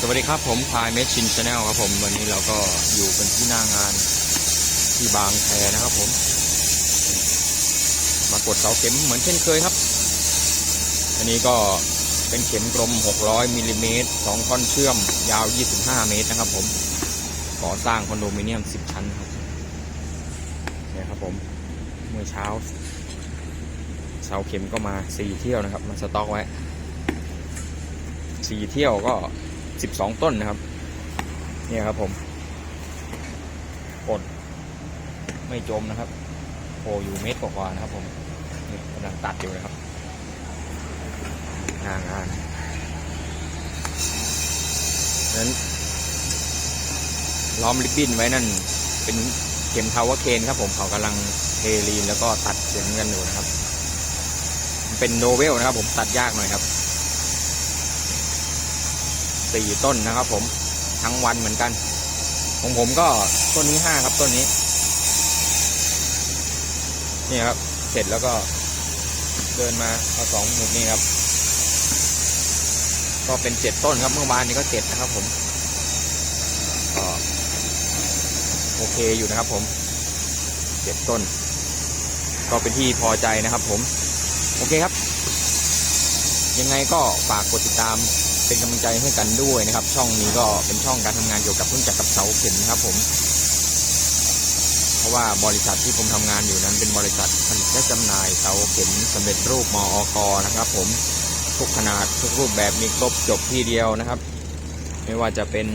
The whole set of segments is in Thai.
สวัสดีครับผมพายเมชชินชาแนลครับผมวันนี้เราก็อยู่กันที่หน้างานที่บางแคนะครับผม มากดเสาเข็มเหมือนเช่นเคยครับ อันนี้ก็เป็นเข็มกลม 600มิลลิเมตร2ท่อนเชื่อม ยาว 25 เมตรนะครับผมก่อสร้างคอนโดมิเนียม 10 ชั้นครับเนี่ยครับผมเมื่อเช้าเสาเข็มก็มา 4 เที่ยวนะครับ มาสต็อกไว้สี่เที่ยวก็ สิบสองต้นนะครับ เนี่ยครับผมกดไม่จมนะครับโผล่อยู่เมตรกว่าๆนะครับผมนี่กำลังตัดอยู่นะครับงานงานนั้นล้อมริบบิ้นไว้นั่นเป็นเข็มทาวเวอร์เคนครับผมเขากำลังเทลีนแล้วก็ตัดเสียงกันอยู่นะครับ เป็นโนเวลนะครับผมตัดยากหน่อยครับ สี่ต้นนะครับ ผมทั้งวันเหมือนกัน ของผมก็ต้นนี้ห้าครับต้นนี้ นี่ครับ เสร็จแล้วก็เดินมาเอาสองหมุดนี่ครับ ก็เป็นเจ็ดต้นครับเมื่อวานนี้ก็เจ็ดนะครับ ผมก็โอเคอยู่นะครับ ผมเจ็ดต้น ก็เป็นที่พอใจนะครับ ผม โอเคครับ ยังไงก็ฝากกดติดตาม เป็นกำลังใจให้กันด้วยนะครับ ช่องนี้ก็เป็นช่องการทำงานเกี่ยวกับเครื่องจักรกับเสาเข็มนะครับผม เพราะว่าบริษัทที่ผมทำงานอยู่นั้นเป็นบริษัทผลิตและจำหน่ายเสาเข็มสำเร็จรูปมออกนะครับ ผมทุกขนาดทุกรูปแบบมีครบจบที่เดียวนะครับ ไม่ว่าจะเป็น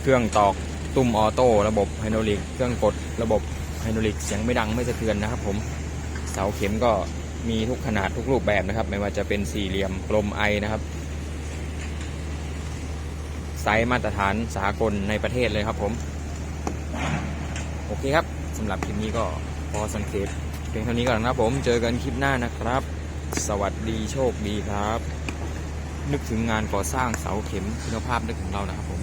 เครื่องตอกตุ้มออโต้ระบบไฮดรอลิก เครื่องกดระบบไฮดรอลิกเสียงไม่ดังไม่สะเทือนนะครับ ผมเสาเข็มก็ มีทุกขนาดทุกรูปแบบนะครับ ไม่ว่าจะเป็นสี่เหลี่ยมกลมไอนะครับ ไซส์มาตรฐานสากลในประเทศเลยครับผม โอเคครับสำหรับคลิปนี้ก็พอสังเกตเพียงเท่านี้ก่อนนะครับผมเจอกันคลิปหน้านะครับ สวัสดีโชคดีครับ นึกถึงงานก่อสร้างเสาเข็มคุณภาพนึกถึงเรานะครับผม